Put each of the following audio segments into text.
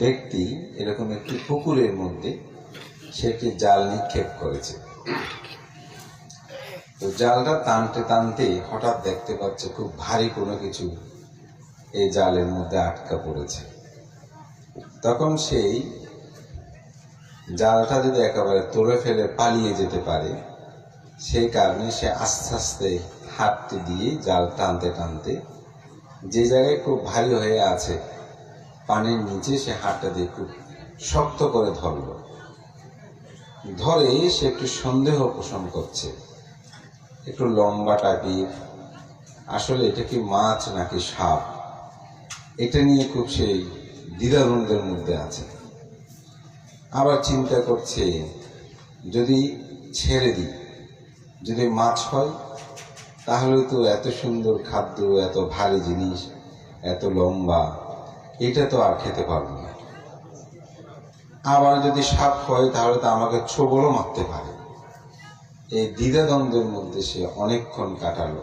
ব্যক্তি এরকম একটি পুকুরের মধ্যে সে একটি জাল নিক্ষেপ করেছে। তো জালটা টানতে টানতে হঠাৎ দেখতে পাচ্ছে খুব ভারী কোনো কিছু এই জালের মধ্যে আটকা পড়েছে। তখন সেই জালটা যদি একেবারে তুলে ফেলে পালিয়ে যেতে পারে, সেই কারণে সে আস্তে আস্তে হাতটি দিয়ে জাল টানতে টানতে যে জায়গায় খুব ভারী হয়ে আছে পানির নিচে সে হাতটা দিয়ে খুব শক্ত করে ধরল। ধরে সে একটু সন্দেহ পোষণ করছে। একটু লম্বা টাইপের আসলে এটা কি মাছ নাকি সাপ? এটা নিয়ে খুব সেই দ্বিধাদ্বন্দ্বের মধ্যে আছে। আবার চিন্তা করছে, যদি ছেড়ে দিই, যদি মাছ হয়, তাহলে তো এত সুন্দর খাদ্য, এত ভারী জিনিস, এত লম্বা এটা তো আর খেতে পারব না। আবার যদি সাপ হয়, তাহলে তো আমাকে ছোবলও মারতে পারে। এই দ্বিধাদ্বন্দ্বের মধ্যে সে অনেকক্ষণ কাটালো।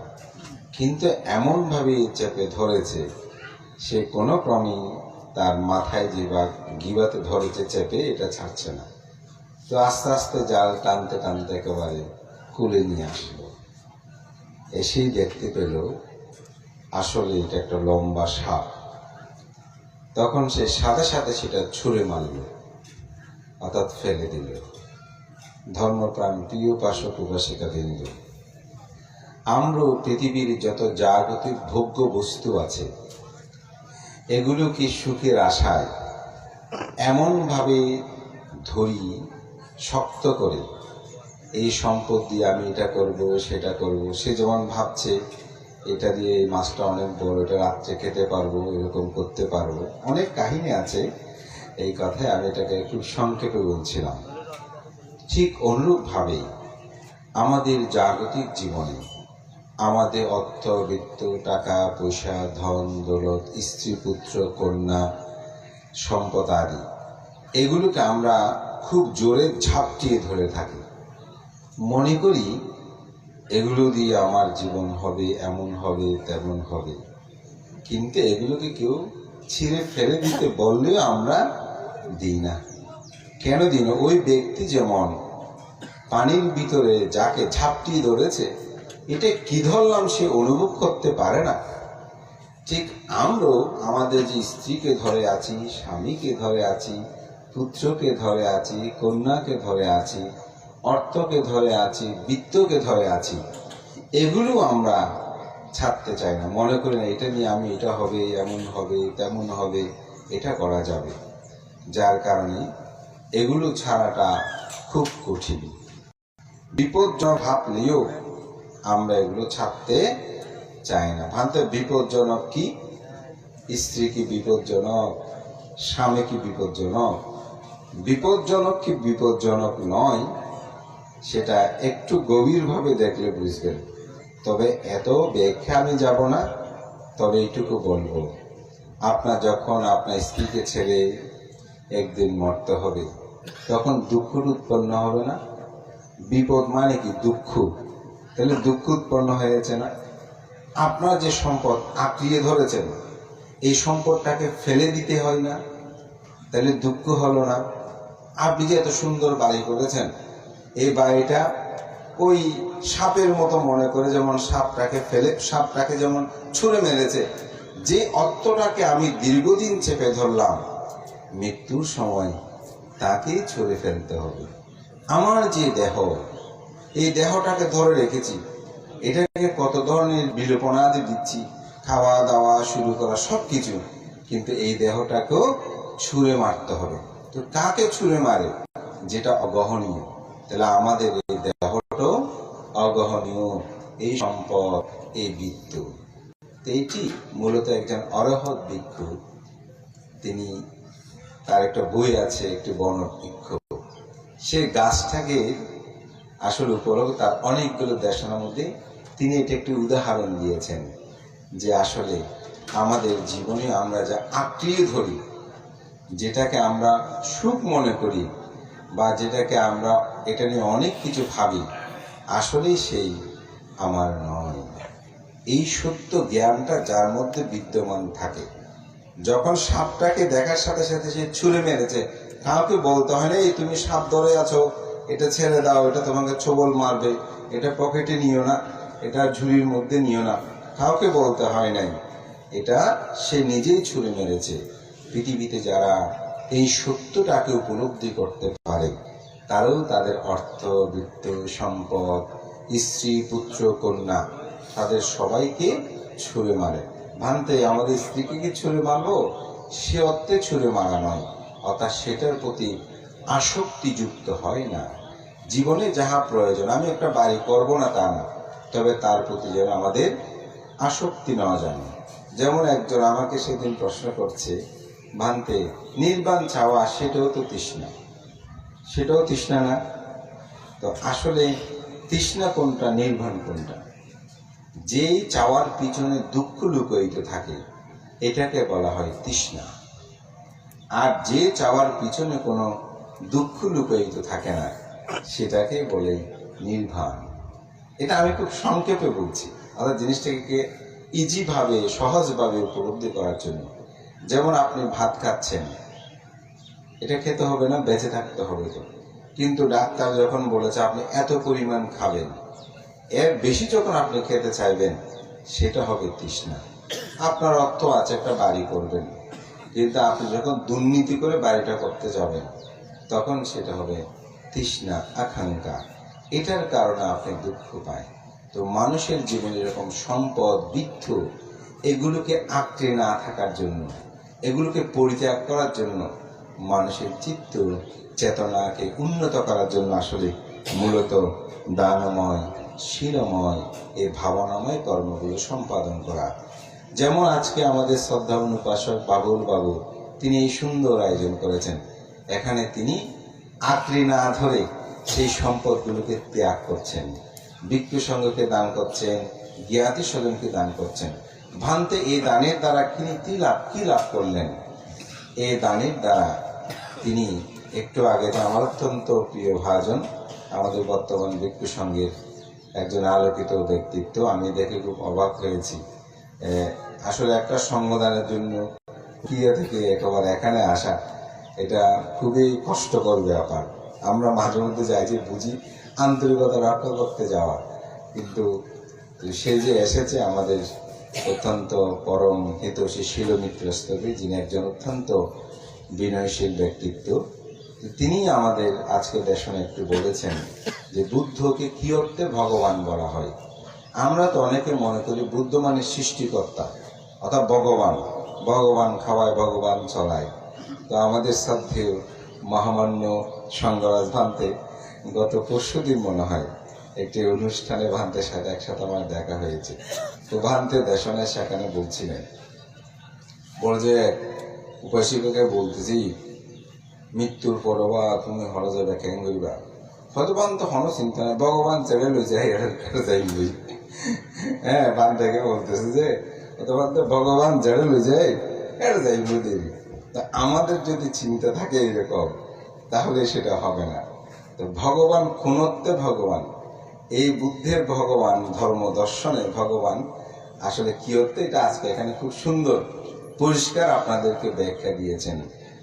কিন্তু এমনভাবে চেপে ধরেছে, সে কোনো ক্রমেই তার মাথায় যে বা গিবাতে ধরেছে চেপে এটা ছাড়ছে না। তো আস্তে আস্তে জাল টানতে টানতে একেবারে কুলে নিয়ে আসলো। এসেই দেখতে পেল, আসলে এটা একটা লম্বা সাপ। তখন সে সাথে সাথে সেটা ছুঁড়ে মারল, অর্থাৎ ফেলে দিল। ধর্মপ্রাণ প্রিয় পাশক উপাসিকা বৃন্দ আমরা পৃথিবীর যত জাগতিক ভোগ্য বস্তু আছে, এগুলো কি সুখের আশায় এমনভাবে ধরি, শক্ত করে, এই সম্পদ দিয়ে আমি এটা করব, সেটা করব, সে যেমন ভাবছে এটা দিয়ে এই মাছটা অনেক বড়, এটা রাত্রে খেতে পারব, এরকম করতে পারব। অনেক কাহিনী আছে। এই কথায় আমি এটাকে খুব সংক্ষেপে বলছিলাম। ঠিক অনুরূপভাবেই আমাদের জাগতিক জীবনে আমাদের অর্থ, বৃত্ত, টাকা, পয়সা, ধন, দৌলত, স্ত্রী, পুত্র, কন্যা, সম্পদ আদি, এগুলোকে আমরা খুব জোরে ঝাপটিয়ে ধরে থাকি। মনে করি এগুলো দিয়ে আমার জীবন হবে, এমন হবে, তেমন হবে। কিন্তু এগুলোকে কেউ ছিঁড়ে ফেলে দিতে বললেও আমরা দিই না। কেন দিই না? ওই ব্যক্তি যেমন পানির ভিতরে যাকে ঝাপটিয়ে ধরেছে, এটা কি ধরলাম সে অনুভব করতে পারে না? ঠিক আমরাও আমাদের যে স্ত্রীকে ধরে আছি, স্বামীকে ধরে আছি, পুত্রকে ধরে আছি, কন্যাকে ধরে আছি অর্থকে ধরে আছি, বৃত্তকে ধরে আছি, এগুলো আমরা ছাড়তে চাই না। মনে করি না এটা নিয়ে আমি, এটা হবে, এমন হবে, তেমন হবে, এটা করা যাবে। যার কারণে এগুলো ছাড়াটা খুব কঠিন। বিপজ্জনক ভাবলেও আমরা এগুলো ছাড়তে চাই না। ভাবতে বিপজ্জনক কি? স্ত্রী কি বিপজ্জনক স্বামী কি বিপজ্জনক বিপজ্জনক কি বিপজ্জনক নয় সেটা একটু গভীরভাবে দেখলে বুঝবেন। তবে এত ব্যাখ্যা আমি যাব না, তবে এইটুকু বলব। আপনার যখন আপনার স্ত্রীকে ছেড়ে একদিন মরতে হবে, তখন দুঃখ উৎপন্ন হবে না? বিপদ মানে কি? দুঃখ। তাহলে দুঃখ উৎপন্ন হয়েছে না? আপনার যে সম্পদ আঁকড়িয়ে ধরেছেন, এই সম্পদটাকে ফেলে দিতে হয় না? তাহলে দুঃখ হলো না। আপনি যে এত সুন্দর বাড়ি করেছেন এই বাড়িটা ওই সাপের মতো মনে করে যেমন সাপটাকে ফেলে, সাপটাকে যেমন ছুঁড়ে মেরেছে, যে অর্থটাকে আমি দীর্ঘদিন চেপে ধরলাম, মৃত্যুর সময় তাকেই ছুঁড়ে ফেলতে হবে। আমার যে দেহ, এই দেহটাকে ধরে রেখেছি, এটাকে কত ধরনের বিলোপনাদি দিচ্ছি, খাওয়া দাওয়া শুরু করা সব কিছু কিন্তু এই দেহটাকেও ছুঁড়ে মারতে হবে। তো কাকে ছুঁড়ে মারে? যেটা অগহনীয়। তাহলে আমাদের এই দেহটাও অগহনীয়। এই সম্পদ, এই বৃত্ত এইটি মূলত একজন অরহৎ ভিক্ষু। তিনি তার একটা বই আছে, একটি বর্ণ বৃক্ষ সে গাছটাকে আসলে উপলব্ধ তার অনেকগুলো দেশনার মধ্যে তিনি এটা একটি উদাহরণ দিয়েছেন যে আসলে আমাদের জীবনে আমরা যা আঁকড়িয়ে ধরি, যেটাকে আমরা সুখ মনে করি বা যেটাকে আমরা এটা নিয়ে অনেক কিছু ভাবি, আসলেই সেই আমার নয়। এই সত্য জ্ঞানটা যার মধ্যে বিদ্যমান থাকে। যখন সাপটাকে দেখার সাথে সাথে সে ছুঁড়ে মেরেছে কাউকে বলতে হয় না, এই তুমি সাপ ধরে আছো, এটা ছেড়ে দাও, এটা তোমাকে ছোবল মারবে, এটা পকেটে নিও না, এটা ঝুড়ির মধ্যে নিও না কাউকে বলতে হয় নাই? এটা সে নিজেই ছুঁড়ে মেরেছে। পৃথিবীতে যারা এই সত্যটাকে উপলব্ধি করতে পারে। তারাও তাদের অর্থ, বৃত্ত, সম্পদ, স্ত্রী, পুত্র, কন্যা, তাদের সবাইকে ছুঁড়ে মারে। ভানতে, আমাদের স্ত্রীকে কি ছুঁড়ে মারবো? সে অর্থে ছুঁড়ে মারা নয়। অর্থাৎ সেটার প্রতি আসক্তিযুক্ত হয় না। জীবনে যাহা প্রয়োজন, আমি একটা বাড়ি করব না তা না। তবে তার প্রতি যেন আমাদের আসক্তি নেওয়া যায়। যেমন একজন আমাকে সেদিন প্রশ্ন করছে ভান্তে নির্বাণ চাওয়া সেটাও তো তৃষ্ণা। সেটাও তৃষ্ণা না। তো আসলে তৃষ্ণা কোনটা, নির্বাণ কোনটা? যেই চাওয়ার পিছনে দুঃখ লুকোইতে থাকে, এটাকে বলা হয় তৃষ্ণা। আর যে চাওয়ার পিছনে কোনো দুঃখ লুকায়িত থাকে না, সেটাকে বলে নির্ভান এটা আমি খুব সংক্ষেপে বলছি। অর্থাৎ জিনিসটাকে ইজিভাবে সহজভাবে উপলব্ধি করার জন্য যেমন আপনি ভাত খাচ্ছেন, এটা খেতে হবে না, বেঁচে থাকতে হবে তো। কিন্তু ডাক্তার যখন বলেছে আপনি এত পরিমাণ খাবেন, এর বেশি যখন আপনি খেতে চাইবেন, সেটা হবে তৃষ্ণা। আপনার অর্থ আছে, একটা বাড়ি করবেন। কিন্তু আপনি যখন দুর্নীতি করে বাড়িটা করতে যাবেন, তখন সেটা হবে তৃষ্ণা, আকাঙ্ক্ষা। এটার কারণে আপনি দুঃখ পায়। তো মানুষের জীবনে এরকম সম্পদ বৃদ্ধ এগুলোকে আঁকড়ে না থাকার জন্য এগুলোকে পরিত্যাগ করার জন্য মানুষের চিত্ত, চেতনাকে উন্নত করার জন্য আসলে মূলত দানময় শিলময় এই ভাবনাময় কর্মগুলো সম্পাদন করা। যেমন আজকে আমাদের শ্রদ্ধা অনুপাসক বাবুল বাবু, তিনি এই সুন্দর আয়োজন করেছেন। এখানে তিনি আঁকড়ে না ধরে সেই সম্পদগুলোকে ত্যাগ করছেন। ভিক্ষু সংঘকে দান করছেন, জ্ঞাতি স্বজনকে দান করছেন। ভান্তে এই দানের দ্বারা তিনি কি লাভ কি লাভ করলেন। এই দানের দ্বারা তিনি একটু আগে তো আমার অত্যন্ত প্রিয় ভাজন, আমাদের বর্তমান ভিক্ষু সংঘের একজন আলোকিত ব্যক্তিত্ব, আমি দেখে খুব অবাক হয়েছি। আসলে একটা সঙ্গদানের জন্য ক্রিয়া থেকে একেবারে এখানে আসা, এটা খুবই কষ্টকর ব্যাপার। আমরা মাঝে মধ্যে যাই যে বুঝি আন্তরিকতা রক্ষা করতে যাওয়া, কিন্তু সে যে এসেছে আমাদের অত্যন্ত পরম হিতৈষী শিলমিত্রস্তবী, যিনি একজন অত্যন্ত বিনয়শীল ব্যক্তিত্ব। তিনি আমাদের আজকে দেশনে একটু বলেছেন যে বুদ্ধকে কি অর্থে ভগবান বলা হয়। আমরা তো অনেকে মনে করি বুদ্ধ মানে সৃষ্টিকর্তা, অর্থাৎ ভগবান। ভগবান খাওয়ায়, ভগবান চলায়। তো আমাদের শ্রদ্ধেয় মহামান্য সঙ্গরাজ ভান্তে গত পরশু দিন মনে হয় একটি অনুষ্ঠানে ভান্তের সাথে একসাথে আমার দেখা হয়েছে। তো দেশনে সেখানে বলছিলেন, বলে যে, উপাসিকাকে বলতেছি, মৃত্যুর পর বা তুমি হলে যাবে কেন করিবা ভগবান তো হনো চিন্তা নাই, ভগবান ছেড়ে লই যায় এটা যাইবই হ্যাঁ বান থেকে বলতেছে যে তোমার তো ভগবান ছেড়ে লই যায় এটা যাইব দেরি তা আমাদের যদি চিন্তা থাকে এরকম, তাহলে সেটা হবে না। তো ভগবান খুনত্বে ভগবান, এই বুদ্ধের ভগবান, ধর্ম দর্শনে ভগবান আসলে কি হতে এটা আজকে এখানে খুব সুন্দর, পরিষ্কার আপনাদেরকে ব্যাখ্যা দিয়েছেন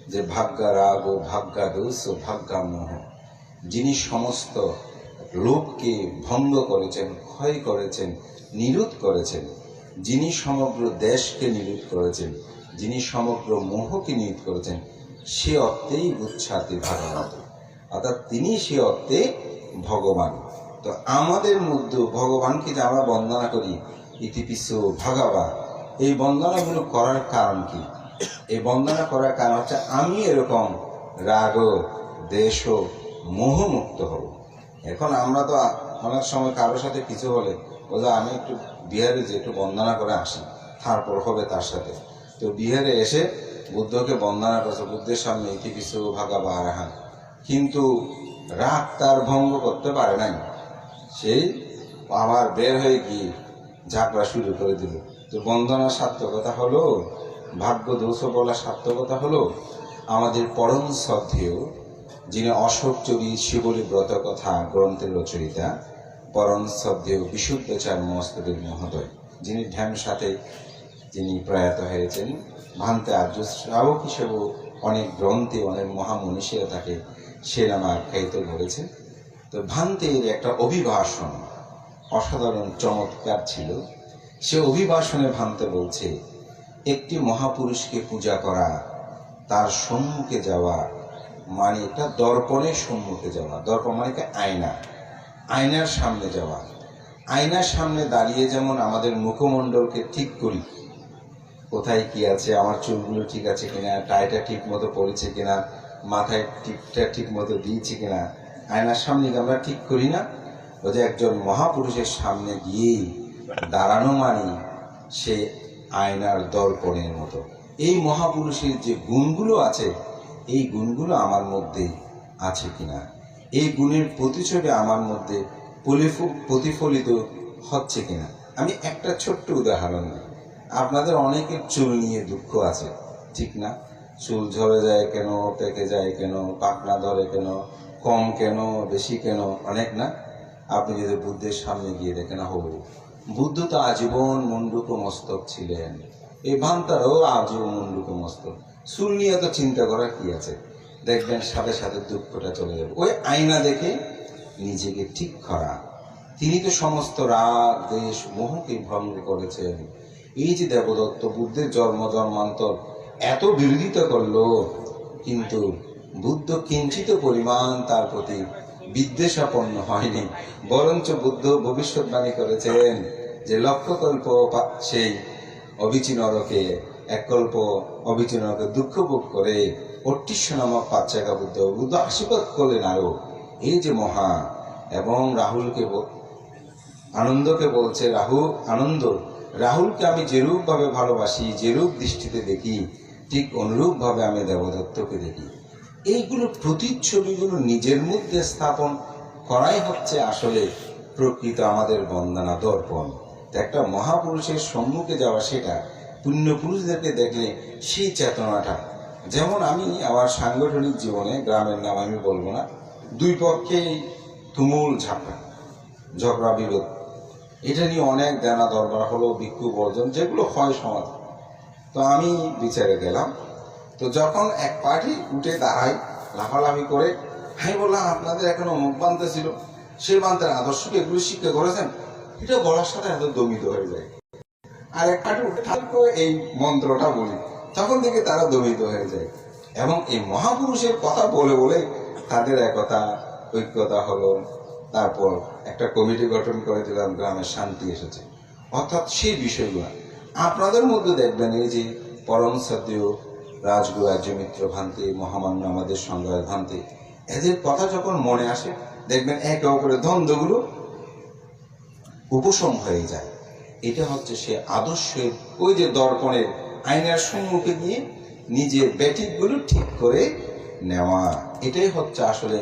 যে ভাগ্যা রাগ ও ভাগ্যা দোষ ও ভাগ্যা মোহ। যিনি সমস্ত লোককে ভঙ্গ করেছেন, ক্ষয় করেছেন, নিরুধ করেছেন, যিনি সমগ্র দেশকে নিরুধ করেছেন, যিনি সমগ্র মোহকে নিরুধ করেছেন, সে অর্থেই উচ্ছাতি ভগবান অর্থাৎ তিনি সে অর্থে ভগবান। তো আমাদের মধ্যে ভগবানকে যে আমরা বন্দনা করি ইতিপিস ভগবা। এই বন্দনাগুলো করার কারণ কি? এই বন্দনা করার কারণ হচ্ছে আমি এরকম রাগ দেশ মোহমুক্ত হব। এখন আমরা তো অনেক সময় কারোর সাথে কিছু হলে বলে আমি একটু বিহারে যে একটু বন্দনা করে আসি, তারপর হবে তার সাথে। তো বিহারে এসে বুদ্ধকে বন্দনা করছে, বুদ্ধের সামনে ইতি কিছু ভাগা বা আরাহান কিন্তু রাগ তার ভঙ্গ করতে পারে নাই। সেই আবার বের হয়ে গিয়ে ঝাঁকড়া শুরু করে দিল। তো বন্দনা সার্থকতা হলো ভাগ্য দোষ বলা সার্থকতা হলো, আমাদের পরম শ্রদ্ধেয়, যিনি অশোক চরি শিবলী ব্রত কথা গ্রন্থের রচয়িতা, পরম শ্রদ্ধেয় বিশুদ্ধাচার মস্তবীর মহোদয়, যিনি ধ্যান সাথে তিনি প্রয়াত হয়েছেন, ভান্তে আর্য শ্রাবক হিসেবেও অনেক গ্রন্থে অনেক মহামনীষীরা তাকে সে নামে আখ্যায়িত করেছেন তো ভান্তের একটা অভিভাষণ অসাধারণ চমৎকার ছিল। সে অভিবাসনে ভান্তে বলছে, একটি মহাপুরুষকে পূজা করা, তার সম্মুখে যাওয়া মানে এটা দর্পণের সম্মুখে যাওয়া। দর্পণ মানে আয়না। আয়নার সামনে যাওয়া। আয়নার সামনে দাঁড়িয়ে যেমন আমাদের মুখমণ্ডলকে ঠিক করি। কোথায় কি আছে? আমার চুলগুলো ঠিক আছে কিনা? টাইটা ঠিক মতো পড়েছে কিনা? মাথায় টিপটা ঠিক মতো দিয়েছি কিনা? আয়নার সামনে আমরা ঠিক করি না? ও যে একজন মহাপুরুষের সামনে গিয়ে দাঁড়ানো মানে সে আয়নার দর্পণের মতো। এই মহাপুরুষের যে গুণগুলো আছে, এই গুণগুলো আমার মধ্যে আছে কিনা? এই গুণের প্রতিছবি আমার মধ্যে প্রতিফলিত হচ্ছে কিনা? আমি একটা ছোট্ট উদাহরণ দিই। আপনাদের অনেকের চুল নিয়ে দুঃখ আছে, ঠিক না? চুল ঝরে যায় কেন, পেকে যায় কেন পাকনা ধরে কেন, কম কেন, বেশি কেন, অনেক না? আপনি যদি বুদ্ধের সামনে গিয়ে দেখেন হো বুদ্ধ তো আজীবন মুন্ডুক মস্তক ছিলেন। এই ভান্তারও আজীবন মুন্ডুক মস্তক। চুল নিয়ে তো চিন্তা করার কি আছে? দেখবেন সাথে সাথে দুঃখটা চলে যাবে। ওই আয়না দেখে নিজেকে ঠিক করা। তিনি তো সমস্ত রাগ, দেশ, মোহকে ভঙ্গ করেছেন। এই যে দেবদত্ত বুদ্ধের জন্ম, জন্মান্তর, এত বিরোধিতা করল, কিন্তু বুদ্ধ কিঞ্চিত পরিমাণ তার প্রতি বিদ্বেষাপন্ন হয়নি। বরঞ্চ বুদ্ধ ভবিষ্যৎবাণী করেছেন যে লক্ষকল্প পা- সেই অবিচিনরকে এক কল্প অবিচিনরকে দুঃখ ভোগ করে অট্টিস্য নামক পাচ্চাকা বুদ্ধ বুদ্ধ আশীর্বাদ করলেন আরও এই যে মহা এবং রাহুলকে আনন্দকে বলছে রাহু, আনন্দ, রাহুলকে আমি যেরূপ ভাবে ভালোবাসি, যেরূপ দৃষ্টিতে দেখি, ঠিক অনুরূপ ভাবে আমি দেবদত্তকে দেখি। এইগুলো প্রতিচ্ছবিগুলো নিজের মধ্যে স্থাপন করাই হচ্ছে আসলে প্রকৃত আমাদের বন্দনা দর্পণ। একটা মহাপুরুষের সম্মুখে যাওয়া সেটা পুণ্য পুরুষদেরকে দেখলে সেই চেতনাটা। যেমন আমি আমার সাংগঠনিক জীবনে, গ্রামের নাম আমি বলব না, দুই পক্ষেই তুমুল ঝাপটা, ঝগড়া, বিরোধ। এটা নিয়ে অনেক দেনা দরবার হলো ভিক্ষু বর্জন, যেগুলো হয় সমাজ। তো আমি বিচারে গেলাম। তো যখন এক পার্টি উঠে দাঁড়ায়, লাফালাফি করে, আমি বললাম আপনাদের এখন অমুক বানতে ছিল। সেই বান্তের আদর্শকে এগুলো শিক্ষা করেছেন। এটা বলার সাথে এত দমিত হয়ে যায়। আর এক পার্টি উঠে এই মন্ত্রটা বলি, তখন থেকে তারা দমিত হয়ে যায়। এবং এই মহাপুরুষের কথা বলে বলে তাদের একতা, ঐক্যতা হলো। তারপর একটা কমিটি গঠন করে দিলাম গ্রামের শান্তি এসেছে। অর্থাৎ সেই বিষয়গুলো। আপনাদের মধ্যে দেখবেন এই যে পরম সদ্য রাজগুরু রাজ্যমিত্র ভান্তি, মহামান্য আমাদের সংগ্রাম ভান্তি, এদের কথা যখন মনে আসে, দেখবেন একে অপরের দ্বন্দ্বগুলো উপশম হয়ে যায়। এটা হচ্ছে সে আদর্শের ওই যে দর্পণের আয়নার সম্মুখে গিয়ে নিজের ব্যাটিকগুলো ঠিক করে নেওয়া। এটাই হচ্ছে আসলে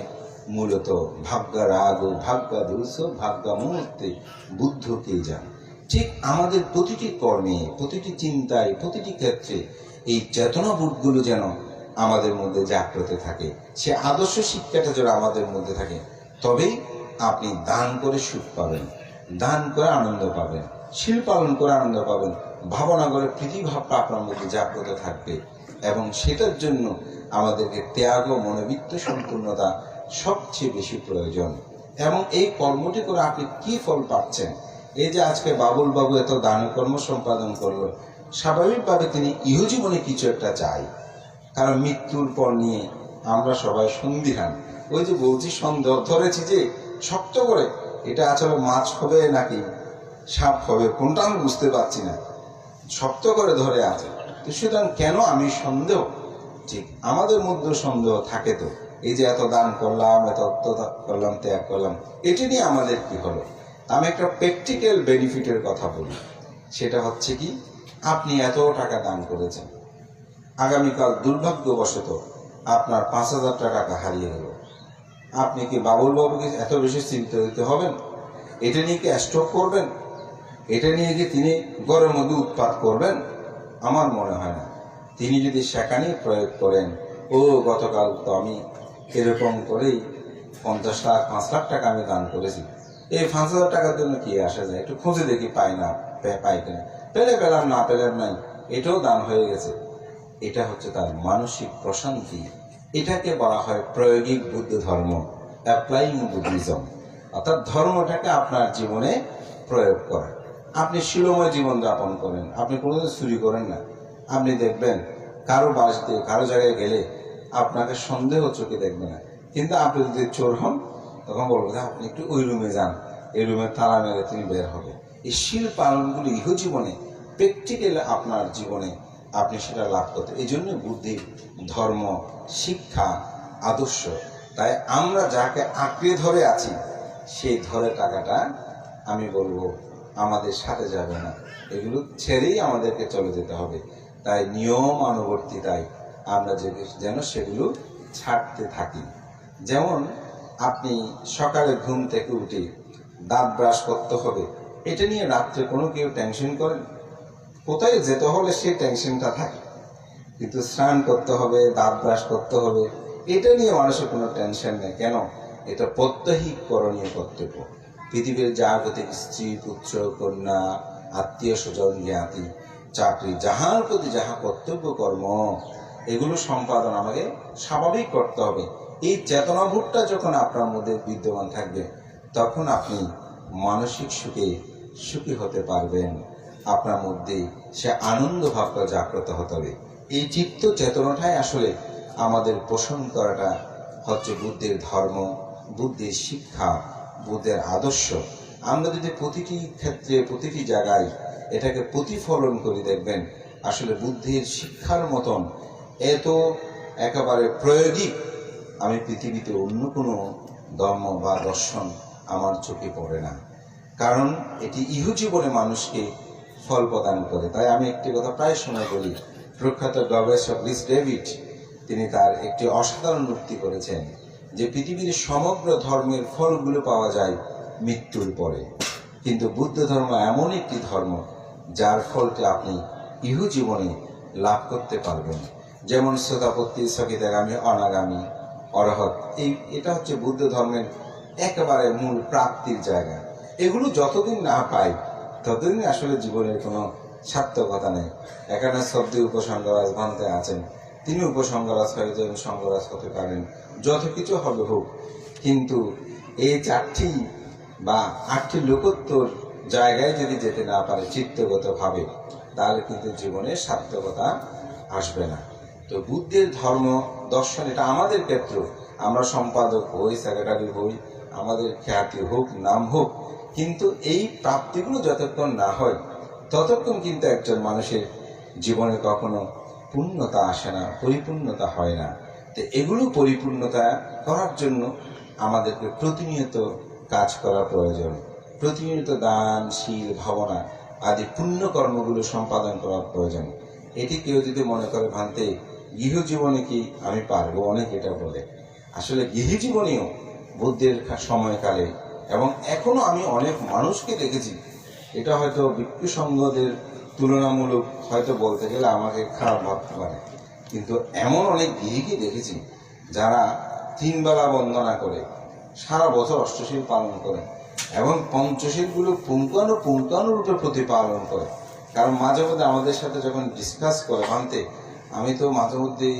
মূলত ভাগ্যা রাগ ও ভাগ্যা দোষ ভাগ্যা মুহূর্তে বুদ্ধকে যান ঠিক আমাদের প্রতিটি কর্মে, প্রতিটি চিন্তায়, প্রতিটি ক্ষেত্রে এই চেতনাবোধগুলো যেন আমাদের মধ্যে জাগ্রত থাকে, সে আদর্শ শিক্ষাটা যেন আমাদের মধ্যে থাকে, তবেই আপনি দান করে সুখ পাবেন, দান করে আনন্দ পাবেন, শিল পালন করে আনন্দ পাবেন, ভাবনা করে প্রীতিভাবটা আপনার মধ্যে জাগ্রত থাকবে এবং সেটার জন্য আমাদেরকে ত্যাগ ও মনোবিত্ত সম্পূর্ণতা সবচেয়ে বেশি প্রয়োজন। এবং এই কর্মটি করে আপনি কি ফল পাচ্ছেন? এই যে আজকে বাবুল বাবু এত দান কর্ম সম্পাদন করল স্বাভাবিকভাবে তিনি ইহজীবনে কিছু একটা চাই। কারণ মৃত্যুর পর নিয়ে আমরা সবাই সন্দিহান। ওই যে বলছি, সন্দেহ ধরেছি যে শক্ত করে এটা আসলে মাছ হবে নাকি সাপ হবে, কোনটা আমি বুঝতে পারছি না। শক্ত করে ধরে আছে। তো সুতরাং কেন আমি সন্দেহ? ঠিক, আমাদের মধ্যে সন্দেহ থাকে তো। এই যে এত দান করলাম, এত অত্যাচার করলাম, ত্যাগ করলাম, এটি নিয়ে আমাদের কি হলো? আমি একটা প্র্যাকটিক্যাল বেনিফিটের কথা বলি। সেটা হচ্ছে কি আপনি এত টাকা দান করেছেন। আগামীকাল দুর্ভাগ্যবশত আপনার পাঁচ হাজার টাকা হারিয়ে গেল। আপনি কি বাবুল বাবুকে এত বেশি চিন্তিত হবেন? এটা নিয়ে কি স্ট্রোক করবেন? এটা নিয়ে কি তিনি গড়ের মধ্যে উৎপাত করবেন? আমার মনে হয় না। তিনি যদি সেখানে প্রয়োগ করেন, ও, গতকাল তো আমি এরকম করেই পঞ্চাশ লাখ, পাঁচ লাখ টাকা আমি দান করেছি। এই পাঁচ হাজার টাকার জন্য কি আসা যায়? একটু খুঁজে দেখি পাই না পাই কিনা। পেলে পেলাম না পেলাম নাই, এটাও দান হয়ে গেছে। এটা হচ্ছে তার মানসিক প্রশান্তি। এটাকে বলা হয় প্রয়োগিক বুদ্ধ ধর্ম অ্যাপ্লাইং বুদ্ধিজম অর্থাৎ ধর্মটাকে আপনার জীবনে প্রয়োগ করা। আপনি শিলময় জীবন যাপন করেন, আপনি কোনোদিন চুরি করেন না। আপনি দেখবেন কারও বাস দিয়ে কারও জায়গায় গেলে আপনাকে সন্দেহ চোখে দেখবে না। কিন্তু আপনি যদি চোর হন, তখন বলব আপনি একটু ওই রুমে যান, এই রুমে তালা মেরে তিনি বের হবে। এই শিল পালনগুলি ইহ জীবনে প্র্যাকটিক্যাল আপনার জীবনে আপনি সেটা লাভ করতে এই জন্য বুদ্ধি, ধর্ম, শিক্ষা, আদর্শ, তাই আমরা যাকে আঁকড়ে ধরে আছি, সেই ধরে টাকাটা আমি বলব আমাদের সাথে যাবে না। এগুলো ছেড়েই আমাদেরকে চলে যেতে হবে। তাই নিয়ম অনুবর্তিতায় আমরা যে যেন সেগুলো ছাড়তে থাকি। যেমন আপনি সকালে ঘুম থেকে উঠে দাঁত ব্রাশ করতে হবে। এটা নিয়ে রাত্রে কোনো কেউ টেনশন করেন কোথায় যেতে হলে সেই টেনশনটা থাকে। কিন্তু স্নান করতে হবে, দাঁত ব্রাশ করতে হবে, এটা নিয়ে মানুষের কোনো টেনশন নেই। কেন? এটা প্রত্যহিক করণীয় কর্তব্য। পৃথিবীর জাগতিক স্ত্রী, পুত্র, কন্যা, আত্মীয় স্বজন, জ্ঞাতি, চাকরি, যাহার প্রতি যাহা কর্তব্য, কর্ম, এগুলো সম্পাদন আমাকে স্বাভাবিক করতে হবে। এই চেতনাভূতটা যখন আপনার মধ্যে বিদ্যমান থাকবে, তখন আপনি মানসিক সুখে সুখী হতে পারবেন। আপনার মধ্যে সে আনন্দ ভাবটা জাগ্রত হতে হবে। এই চিত্ত চেতনাটাই আসলে আমাদের পোষণ করাটা হচ্ছে বুদ্ধের ধর্ম, বুদ্ধের শিক্ষা, বুদ্ধের আদর্শ। আমরা যদি প্রতিটি ক্ষেত্রে, প্রতিটি জায়গায় এটাকে প্রতিফলন করে, দেখবেন আসলে বুদ্ধির শিক্ষার মতন এত একেবারে প্রয়োগিক আমি পৃথিবীতে অন্য কোনো ধর্ম বা দর্শন আমার চোখে পড়ে না। কারণ এটি ইহজীবনে মানুষকে ফল প্রদান করে। তাই আমি একটি কথা প্রায় সময় বলি। প্রখ্যাত গবেষক লিস ডেভিড, তিনি তার একটি অসাধারণ উক্তি করেছেন, যে পৃথিবীর সমগ্র ধর্মের ফলগুলো পাওয়া যায় মৃত্যুর পরে। কিন্তু বুদ্ধ ধর্ম এমন একটি ধর্ম, যার ফলকে আপনি ইহু জীবনে লাভ করতে পারবেন। যেমন শ্রোতাপত্তি সকিতাগামী অনাগামী, অরহত, এই, এটা হচ্ছে বুদ্ধ ধর্মের একেবারে মূল প্রাপ্তির জায়গা। যতদিন না পাই ততদিন আসলে জীবনের কোনো সার্থকতা নেই। এখানে শব্দে উপসংগরাজ ভান্তে আছেন। তিনি উপসংগরাজ হয়েছেন সংগরাজ হতে পারেন। যত কিছু হবে হোক, কিন্তু এই চারটি বা আটটি লোকোত্তর জায়গায় যদি যেতে না পারে চিত্তগত ভাবে তাহলে কিন্তু জীবনে সার্থকতা আসবে না। তো বুদ্ধের ধর্ম দর্শন, এটা আমাদের ক্ষেত্র। আমরা সম্পাদক হই, সেক্রেটারি হই আমাদের খ্যাতি হোক, নাম হোক, কিন্তু এই প্রাপ্তিগুলো যতক্ষণ না হয়, ততক্ষণ কিন্তু একজন মানুষের জীবনে কখনো পূর্ণতা আসে না, পরিপূর্ণতা হয় না। তো এগুলো পরিপূর্ণতা করার জন্য আমাদেরকে প্রতিনিয়ত কাজ করা প্রয়োজন। প্রতিনিয়ত দান, শীল, ভাবনা আদি পুণ্য কর্মগুলো সম্পাদন করা প্রয়োজন। এটি কেউ যদি মনে করে, ভান্তে, গৃহ জীবনে কি আমি পারব? অনেক এটা বলে। আসলে গৃহ জীবনেও বুদ্ধের সময়কালে। এবং এখনও আমি অনেক মানুষকে দেখেছি। এটা হয়তো ভিক্ষু সংঘদের তুলনামূলক হয়তো বলতে গেলে আমাকে খারাপ ভাবতে পারে। কিন্তু এমন অনেক গৃহীকে দেখেছি যারা তিনবেলা বন্দনা করে, সারা বছর অষ্টশীল পালন করে এবং পঞ্চশীলগুলো পুঙ্খানু পুঙ্খানুরূপে প্রতিপালন করে। কারণ মাঝে মধ্যে আমাদের সাথে যখন ডিসকাস করে ভাবতে আমি তো মাঝে মধ্যে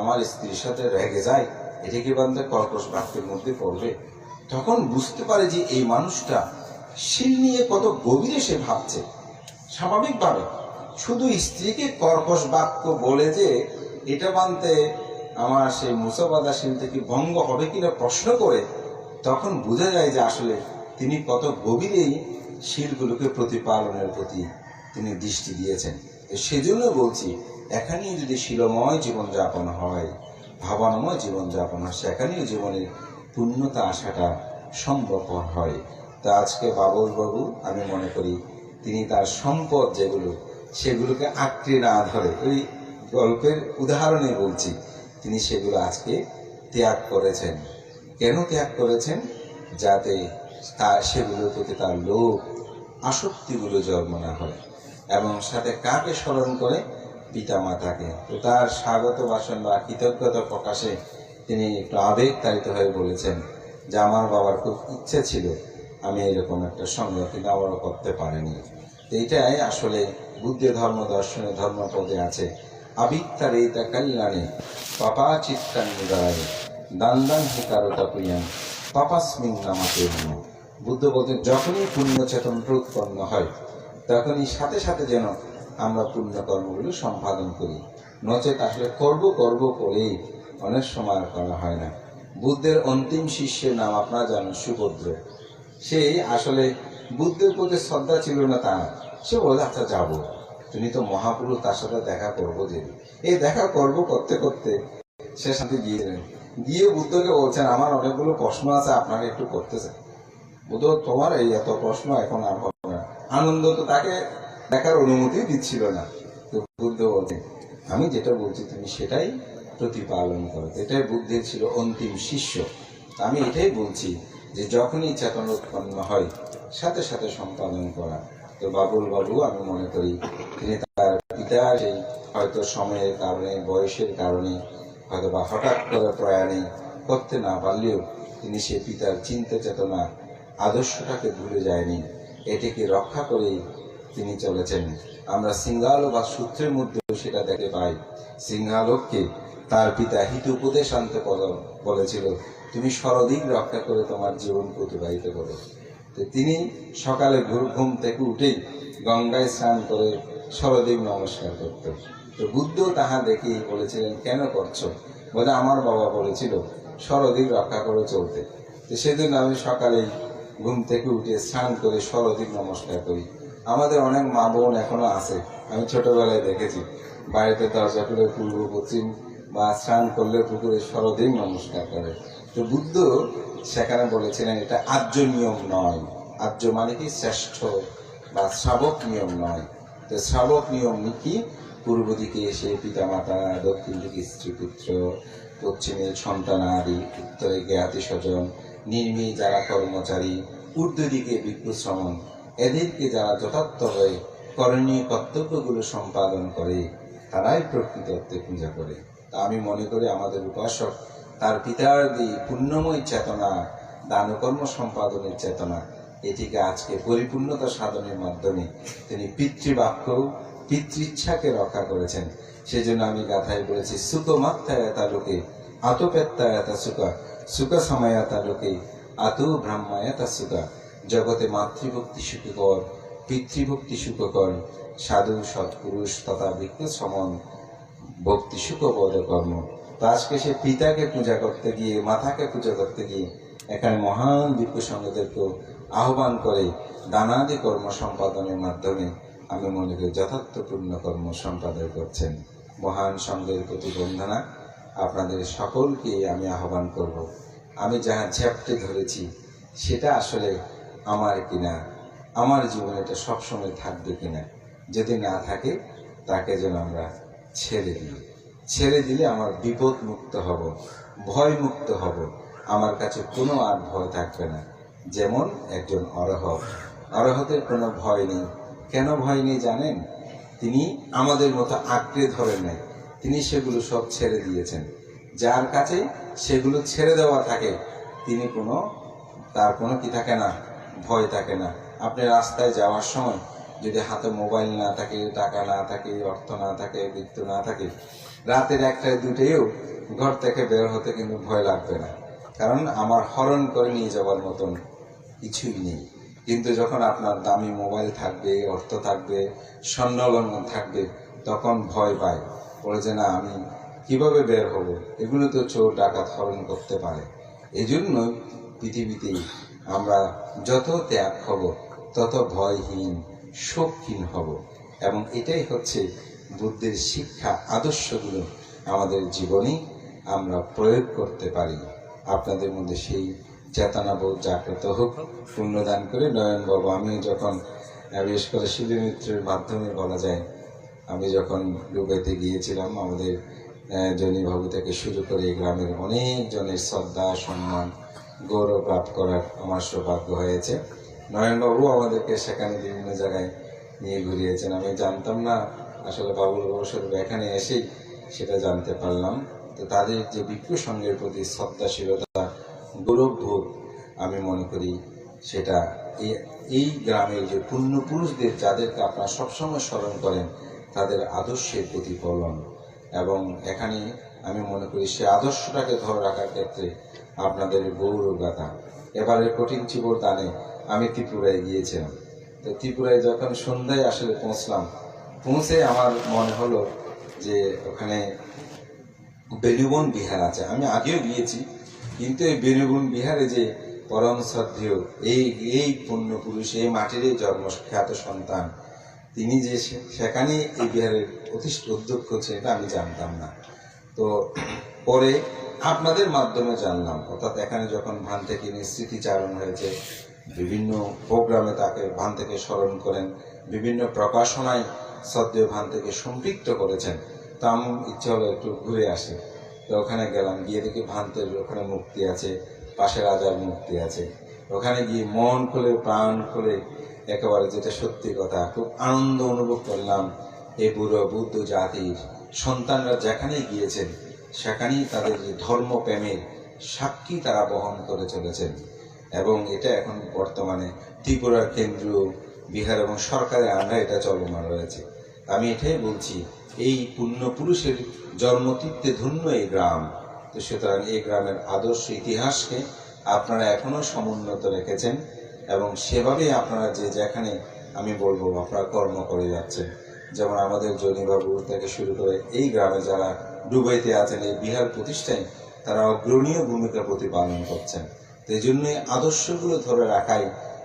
আমার স্ত্রীর সাথে রেগে যাই। এটা কি বান্ধে কর্কশ বাক্যের মধ্যে পড়বে তখন বুঝতে পারে যে এই মানুষটা শিল নিয়ে কত গভীরে সে ভাবছে। স্বাভাবিকভাবে শুধু স্ত্রীকে কর্কশ বাক্য বলে যে এটা বানতে আমার সেই মুসাবাদা শিল থেকে ভঙ্গ হবে কিনা প্রশ্ন করে তখন বোঝা যায় যে আসলে তিনি কত গভীরেই শিলগুলোকে প্রতিপালনের প্রতি তিনি দৃষ্টি দিয়েছেন। সেজন্য বলছি, এখানেই যদি শিলময় জীবনযাপন হয় ভাবনাময় জীবনযাপন হয় সেখানেও জীবনের পূর্ণতা আসাটা সম্ভবপর হয়। তা আজকে বাবুল বাবু আমি মনে করি, তিনি তার সম্পদ যেগুলো, সেগুলোকে আঁকড়ে না ধরে, ওই গল্পের উদাহরণে বলছি, তিনি সেগুলো আজকে ত্যাগ করেছেন। কেন ত্যাগ করেছেন? যাতে তার সেগুলোর প্রতি তার লোভ, আসক্তিগুলো জন্ম না হয়, এবং সাথে কাকে স্মরণ করে? পিতা মাতাকে তো তার স্বাগত ভাষণ বা কৃতজ্ঞতা প্রকাশে তিনি একটু আবেগ তাড়িত হয়ে বলেছেন যে, আমার বাবার খুব ইচ্ছে ছিল আমি এরকম একটা সঙ্গ, কিন্তু আমারও করতে পারিনি। তো এটাই আসলে বুদ্ধে ধর্ম, দর্শনে ধর্মপদে আছে। আবিত্তার এই তা কল্যাণে পাপা চিত্তান নিদায় দান্দান হিকারতা প্রিয়াম পাপাস্মিন নামাতে বুদ্ধ বলতেন যখনই পুণ্য চেতনটা উৎপন্ন হয়, তখনই সাথে সাথে যেন আমরা পুণ্য কর্মগুলো সম্পাদন করি। নচেত আসলে করব করব করেই অনেক সময় করা হয় না। বুদ্ধের অন্তিম শিষ্যের নাম আপনারা জানেন সুভদ্র। সেই আসলে বুদ্ধের প্রতি শ্রদ্ধা ছিল না তা সে বলে আচ্ছা যাব। তুমি তো মহাপুরুষ তার সাথে দেখা করব যে। এই দেখা করব করতে করতে সে সাথে গিয়েছিলেন গিয়ে বুদ্ধকে বলছেন, আমার অনেকগুলো প্রশ্ন আছে, আপনাকে একটু করতে চাই। বুদ্ধ, তোমার এই এত প্রশ্ন এখন আর হবে না। আনন্দ তো তাকে দেখার অনুমতি দিচ্ছিল না। তো বুদ্ধ বলছেন আমি যেটা বলছি তুমি সেটাই প্রতিপালন করো। এটাই বুদ্ধের ছিল অন্তিম শিষ্য। আমি এটাই বলছি যে যখনই চেতনা উৎপন্ন হয়, সাথে সাথে সম্পাদন করা। তো বাবুল বাবু আমি মনে করি, তিনি তার পিতার সেই হয়তো সময়ের কারণে, বয়সের কারণে হয়তো বা হঠাৎ করে প্রয়াণে করতে না পারলেও তিনি সে পিতার চিন্তা চেতনা আদর্শটাকে ভুলে যায়নি। এটিকে রক্ষা করেই তিনি চলেছেন। আমরা সিঙ্গালো বা সূত্রের মধ্যেও সেটা দেখতে পাই। সিঙ্গালোককে তার পিতা হিত উপদেশ আনতে বলেছিল, তুমি সরদিক রক্ষা করে তোমার জীবন অতিবাহিত করো। তো তিনি সকালে ঘুম থেকে উঠেই গঙ্গায় স্নান করে সরদিক নমস্কার করত তো বুদ্ধ তাহা দেখেই বলেছিলেন, কেন করছ? বলে, আমার বাবা বলেছিল সরদিক রক্ষা করে চলতে। তো সেদিন আমি সকালেই ঘুম থেকে উঠে স্নান করে সরদিক নমস্কার করি। আমাদের অনেক মা বোন এখনও আছে। আমি ছোটবেলায় দেখেছি। বাড়িতে দরজা খুলে পূর্ব, পশ্চিম বা স্নান করলে পুকুরে সরদিক নমস্কার করে। তো বুদ্ধ সেখানে বলেছিলেন, এটা আর্য নিয়ম নয়। আর্য মানে কি? শ্রেষ্ঠ বা শ্রাবক নিয়ম নয়। তো শ্রাবক নিয়ম কি? পূর্ব দিকে এসে পিতামাতা, দক্ষিণ দিকে স্ত্রী পুত্র পশ্চিমে সন্তান আদি উত্তরে জ্ঞাতি স্বজন নির্মী যারা কর্মচারী, ঊর্ধ্ব দিকে বিক্ষু শ্রমণ এদেরকে যারা যথার্থ হয়ে করণীয় কর্তব্যগুলো সম্পাদন করে, তারাই প্রকৃত অর্থে পূজা করে। তা আমি মনে করি আমাদের উপাসক, তার পিতার দিয়ে পুণ্যময় চেতনা, দানকর্ম সম্পাদনের চেতনা, এটিকে আজকে পরিপূর্ণতা সাধনের মাধ্যমে তিনি পিতৃবাক্য পিতৃচ্ছাকে রক্ষা করেছেন। সেজন্য আমি গাথায় বলেছি সুখ মাত্রায়তা লোকে আতপেত্তায়তা সুখা সুখ সমায়তা লোকে, আতু ব্রাহ্মায়তা সুখা। জগতে মাতৃভক্তি সুখকর, পিতৃভক্তি সুখকর, সাধু, সৎপুরুষ তথা বিজ্ঞ সমন ভক্তি সুখবোধ কর্ম। তো আজকে সে পিতাকে পূজা করতে গিয়ে মাথাকে পূজা করতে গিয়ে, এখানে মহান বিজ্ঞ সঙ্গদেরকেও আহ্বান করে দানাদি কর্ম সম্পাদনের মাধ্যমে আমি মনে করি যথার্থ পূর্ণ কর্ম সম্পাদন করছেন। মহান সঙ্গের প্রতি বন্দনা আপনাদের সকলকে আমি আহ্বান করব। আমি যাহা ঝ্যাপটে ধরেছি, সেটা আসলে আমার কিনা, আমার জীবনে এটা সবসময় থাকবে কিনা, যদি না থাকে, তাকে যেন আমরা ছেড়ে দিই। ছেড়ে দিলে আমার বিপদ মুক্ত হব ভয় মুক্ত হব। আমার কাছে কোনো আর ভয় থাকবে না, যেমন একজন অরহত অরহতের কোনো ভয় নেই। কেন ভয় নেই জানেন? তিনি আমাদের মতো আঁকড়ে ধরেন নাই। তিনি সেগুলো সব ছেড়ে দিয়েছেন। যার কাছে সেগুলো ছেড়ে দেওয়া থাকে, তিনি কোনো, তার কোনো কি থাকে না ভয় থাকে না। আপনি রাস্তায় যাওয়ার সময় যদি হাতে মোবাইল না থাকে, টাকা না থাকে, অর্থ না থাকে, বৃত্ত না থাকে, রাতের একটায় দুটেও ঘর থেকে বের হতে কিন্তু ভয় লাগবে না। কারণ আমার হরণ করে নিয়ে যাওয়ার মতন কিছুই নেই। কিন্তু যখন আপনার দামি মোবাইল থাকবে, অর্থ থাকবে স্বর্ণলগ্ন থাকবে, তখন ভয় পায়। বলে যে, না, আমি কীভাবে বের হব? এগুলো তো চোর ডাকাত হরণ করতে পারে। এই জন্যই পৃথিবীতে আমরা যত ত্যাগ হব তত ভয়হীন শোকহীন হব। এবং এটাই হচ্ছে বুদ্ধের শিক্ষা আদর্শগুলো আমাদের জীবনে আমরা প্রয়োগ করতে পারি। আপনাদের মধ্যে সেই চেতনাবোধ জাগ্রত হোক পুণ্যদান করে নয়ন বাবু আমি যখন বিশেষ করে শিবমিত্রের মাধ্যমে বলা যায় আমি যখন ডুবাইতে গিয়েছিলাম আমাদের আহ, জনিবাবু থেকে শুরু করে গ্রামের অনেকজনের শ্রদ্ধা সম্মান গৌরব লাভ করার আমার সৌভাগ্য হয়েছে। নয়নবাবু আমাদেরকে সেখানে বিভিন্ন জায়গায় নিয়ে ঘুরিয়েছেন। আমি জানতাম না, আসলে বাবুল বসুর এখানে এসেই সেটা জানতে পারলাম। তো তাদের যে বিজ্ঞ সঙ্গের প্রতি শ্রদ্ধাশীলতা, গৌরববোধ আমি মনে করি সেটা এই- এই গ্রামের যে পুণ্যপুরুষদের যাদেরকে আপনারা সবসময় স্মরণ করেন, তাদের আদর্শের প্রতিফলন। এবং এখানে আমি মনে করি সে আদর্শটাকে ধরে রাখার ক্ষেত্রে আপনাদের গৌরবগাথা। এবারে কঠিন চিবর দানে আমি ত্রিপুরায় গিয়েছিলাম। তো ত্রিপুরায় যখন সন্ধ্যায় আসলে পৌঁছলাম, পৌঁছে আমার মনে হলো যে ওখানে বেনুবন বিহার আছে। আমি আগেও গিয়েছি, কিন্তু এই বেনুবন বিহারে যে পরম শ্রদ্ধেয়, এই এই পুণ্যপুরুষ, এই মাটির এই জন্ম খ্যাত সন্তান, তিনি যে সে- সেখানে এই বিহারের প্রতিষ্ঠ অধ্যক্ষ ছিলেন এটা আমি জানতাম না। তো পরে আপনাদের মাধ্যমে জানলাম। অর্থাৎ এখানে যখন ভান থেকে স্মৃতিচারণ হয়েছে, বিভিন্ন প্রোগ্রামে তাকে ভান থেকে স্মরণ করেন, বিভিন্ন প্রকাশনায় সদ্য ভান থেকে সম্পৃক্ত করেছেন তা আমার ইচ্ছে হলো একটু ঘুরে আসি। তো ওখানে গেলাম, গিয়ে দেখি ভান্তের ওখানে মুক্তি আছে, পাশে রাজার মুক্তি আছে। ওখানে গিয়ে মন খুলে, প্রাণ খুলে একেবারে যেটা সত্যি কথা, খুব আনন্দ অনুভব করলাম, এই বুড়ো বুদ্ধ জাতির সন্তানরা যেখানেই গিয়েছেন সেখানেই তাদের যে ধর্মপ্রেমের সাক্ষী তারা বহন করে চলেছেন। এবং এটা এখন বর্তমানে ত্রিপুরার কেন্দ্রীয় বিহার এবং সরকারের আন্ডার এটা চলমান রয়েছে। আমি এটাই বলছি, এই পুণ্যপুরুষের জন্মতীর্থে ধন্য এই গ্রাম। তো সুতরাং এই গ্রামের আদর্শ ইতিহাসকে আপনারা এখনও সমুন্নত রেখেছেন এবং সেভাবেই আপনারা যে যেখানে, আমি বলব, আপনারা কর্ম করে যাচ্ছেন। যেমন আমাদের জনিবাবু থেকে শুরু করে এই গ্রামে যারা ডুবাইতে আছেন এই বিহার প্রতিষ্ঠায় তারা অগ্রণীয় ভূমিকা প্রতিপালন করছেন। তো এই জন্য আদর্শগুলো ধরে রাখাই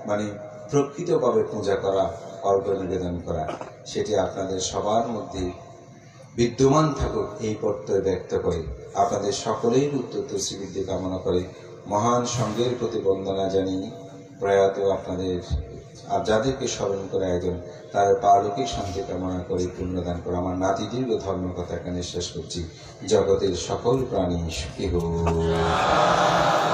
মানে প্রকৃতভাবে পূজা করা অর্ঘ নিবেদন করা, সেটি আপনাদের সবার মধ্যে বিদ্যমান থাকুক এই প্রত্যয় ব্যক্ত করে। আপনাদের সকলেই উত্তর শ্রীবৃদ্ধি কামনা করে মহান সঙ্গের প্রতি বন্দনা জানিয়ে প্রয়াত আপনাদের আর যাদেরকে স্মরণ করে একজন, তার পারলৌকিক শান্তি কামনা করে পুণ্যদান করে। আমার নাতি দীর্ঘ ধর্ম কথা এখানে শেষ করছি। জগতের সকল প্রাণী সুখী হোক।